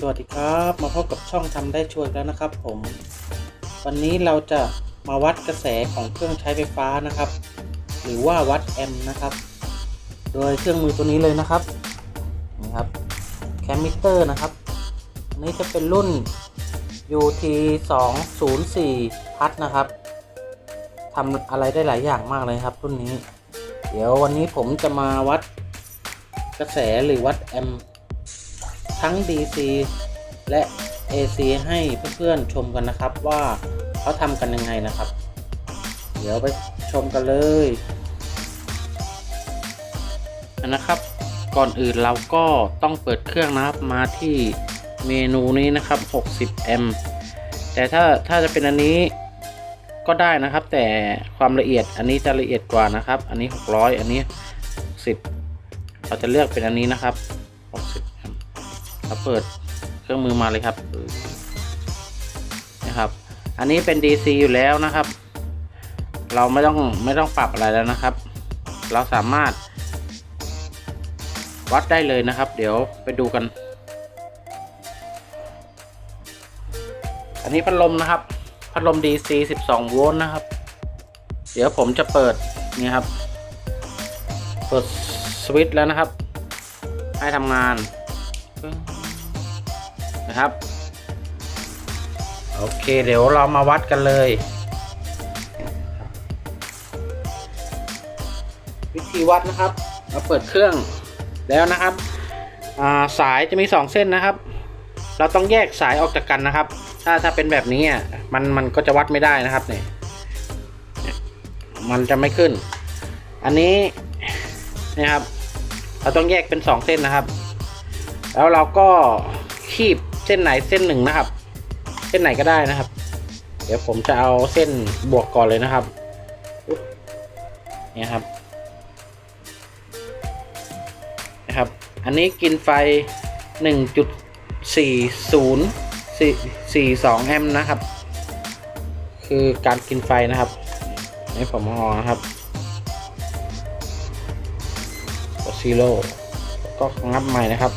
สวัสดีครับมาพบกับช่องทำได้ช่วยแล้วนะครับ ผม วันนี้เราจะมาวัดกระแสของเครื่องใช้ไฟฟ้านะครับ หรือว่าวัดแอมป์นะครับ โดยเครื่องมือตัวนี้เลยนะครับนี่ครับแคมมิเตอร์นะครับอันนี้จะเป็นรุ่น UT 2 0 4พัดนะครับทำอะไรได้หลายอย่างมากเลยครับ รุ่นนี้ เดี๋ยววันนี้ผมจะมาวัดกระแสหรือวัดแอมป์ ทั้ง DC และ AC ให้เพื่อนๆชมกันนะครับว่าเขาทำกันยังไงนะครับ เดี๋ยวไปชมกันเลยนะครับก่อนอื่นเราก็ต้องเปิดเครื่องนะครับมาที่เมนูนี้นะครับ 60 แอมป์แต่ถ้าถ้าจะเป็นอันนี้ก็ได้นะครับ แต่ความละเอียดอันนี้จะละเอียดกว่านะครับ อันนี้ 600 อันนี้ 60 เราจะเลือกเป็นอันนี้นะครับ เราเปิดเครื่องมือมาเลยครับนะครับ อันนี้เป็น DC อยู่แล้วนะครับ เราไม่ต้องไม่ต้องปรับอะไรแล้วนะครับ เราสามารถ วัดได้เลยนะครับ เดี๋ยวไปดูกัน อันนี้พัดลมนะครับ พัดลม DC 12 โวลต์นะครับ เดี๋ยวผมจะเปิดนี่ครับ เปิดสวิตช์แล้วนะครับ ให้ทำงาน นะครับ โอเค เดี๋ยวเรามาวัดกันเลย วิธีวัดนะครับ เราเปิดเครื่องแล้วนะครับสายจะมี 2 เส้นนะครับ เราต้องแยกสายออกจากกันนะครับ ถ้าถ้าเป็นแบบนี้อะมันมันก็จะวัดไม่ได้นะครับเนี่ยมันจะไม่ขึ้น อันนี้นะครับ เราต้องแยกเป็น 2 เส้นนะครับ แล้วเราก็คีบ เส้นไหนเส้นหนึ่งนะครับ เส้นไหนก็ได้นะครับ เดี๋ยวผมจะเอาเส้นบวกก่อนเลยนะครับเนี่ยครับนะครับ อันนี้กินไฟ 1.4042 แอมป์นะครับ คือการกินไฟนะครับนี่ผมมอนะครับกดซีโร่ก็งับใหม่นะครับ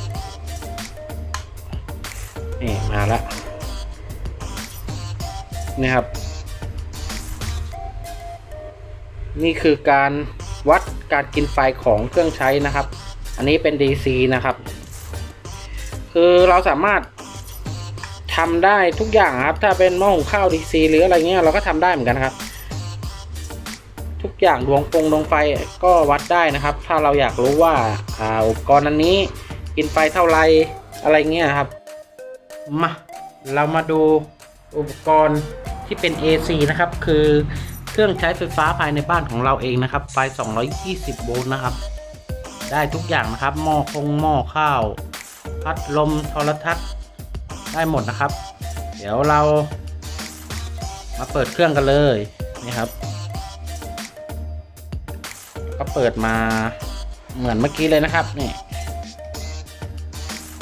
นี่มาล้วนี่ครับ นี่คือการวัดการกินไฟของเครื่องใช้นะครับ อันนี้เป็น DC นะครับ คือเราสามารถทำได้ทุกอย่างครับ ถ้าเป็นหม้อหุงข้าว DC หรืออะไรเงี้ยเราก็ทำได้เหมือนกันครับ ทุกอย่างดวงปงดวงไฟก็วัดได้นะครับ ถ้าเราอยากรู้ว่าอุปกรณ์อันนี้กินไฟเท่าไรอะไรเงี้ยครับ มา เรามาดูอุปกรณ์ที่เป็น AC นะครับ คือเครื่องใช้ไฟฟ้าภายในบ้านของเราเองนะครับ ไฟ 220 โวลต์นะครับ ได้ทุกอย่างนะครับ หม้อคงหม้อข้าว พัดลมโทรทัศน์ ได้หมดนะครับ เดี๋ยวเรา มาเปิดเครื่องกันเลยนี่ครับ ก็เปิดมาเหมือนเมื่อกี้เลยนะครับนี่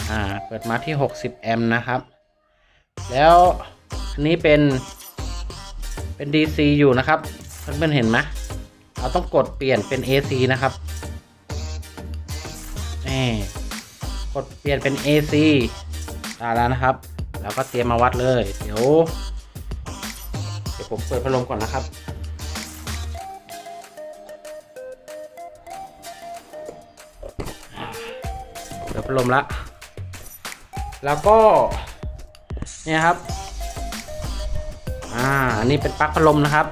อ่า เปิดมาที่ 60 แอมป์นะครับ แล้วอันนี้เป็น เป็น DC อยู่นะครับเพื่อนๆเห็นไหมเราต้องกดเปลี่ยนเป็น AC นะครับนี่กดเปลี่ยนเป็น AC ได้แล้วนะครับแล้วก็เตรียมมาวัดเลย เดี๋ยว เดี๋ยวผมเปิดพัดลมก่อนนะครับเปิดพัดลมละ แล้วก็เนี่ยครับ อ่าอันนี้เป็นปลั๊กพัดลมนะครับ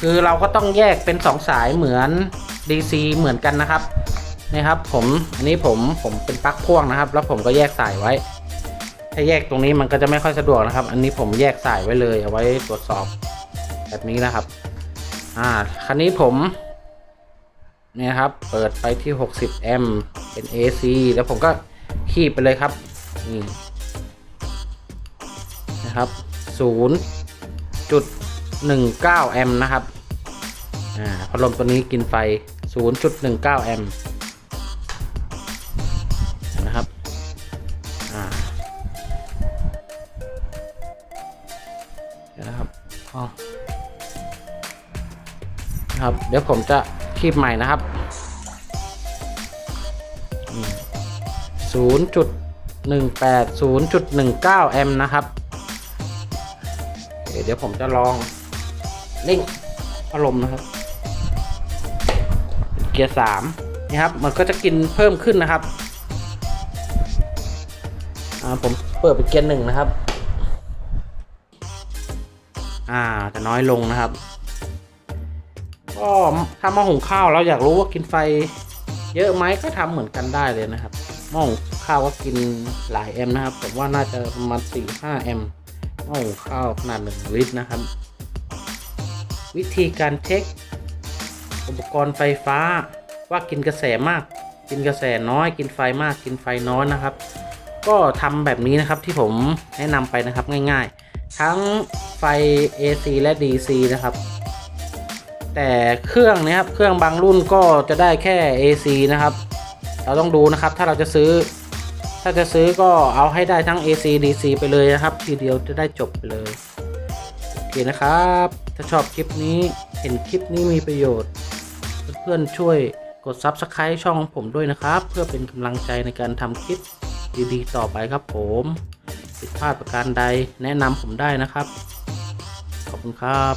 คือเราก็ต้องแยกเป็นสองสายเหมือน DC เหมือนกันนะครับนี่ครับผมอันนี้ผมผมเป็นปลั๊กพ่วงนะครับ แล้วผมก็แยกสายไว้ ถ้าแยกตรงนี้มันก็จะไม่ค่อยสะดวกนะครับ อันนี้ผมแยกสายไว้เลยเอาไว้ตรวจสอบแบบนี้นะครับ อ่าคันนี้ผมเนี่ยครับ เปิดไปที่ 60 แอมป์เป็น AC แล้วผมก็คีบไปเลยครับ นี่นะครับ0.19แอมป์นะครับอ่าพัดลมตัวนี้กินไฟ0.19แอมป์นะครับอ่านะครับอ๋อนะครับ เดี๋ยวผมจะคีบใหม่นะครับศูนย์จุด 180.19 แอมป์นะครับโอเคเดี๋ยวผมจะลองเร่งพัดลมนะครับ เกียร์สามนี่ครับ มันก็จะกินเพิ่มขึ้นนะครับ ผมเปิดเป็นเกียร์หนึ่งนะครับ อ่าจะน้อยลงนะครับ ก็ถ้าม้อหุงข้าวเราอยากรู้ว่ากินไฟเยอะไหมก็ทำเหมือนกันได้เลยนะครับ หม้อหุงข้าวก็กินหลายแอมนะครับผมว่าน่าจะประมาณสี่ห้าแอมหม้อหุงข้าวขนาดหนึ่งลิตรนะครับ วิธีการเช็ค อุปกรณ์ไฟฟ้าว่ากินกระแสมาก กินกระแสน้อย กินไฟมากกินไฟน้อยนะครับ ก็ทำแบบนี้นะครับที่ผมแนะนำไปนะครับง่ายๆ ทั้งไฟ AC และ DC นะครับแต่เครื่องนี้ครับเครื่องบางรุ่นก็จะได้แค่ AC นะครับ เราต้องดูนะครับ ถ้าเราจะซื้อ ถ้าจะซื้อก็เอาให้ได้ทั้ง AC DC ไปเลยนะครับ ทีเดียวจะได้จบไปเลย โอเคนะครับ ถ้าชอบคลิปนี้ เห็นคลิปนี้มีประโยชน์ เพื่อนๆช่วยกด Subscribe ช่องของผมด้วยนะครับ เพื่อเป็นกำลังใจในการทำคลิปดีๆ ต่อไปครับผมผิดพลาดประการใดแนะนำผมได้นะครับ ขอบคุณครับ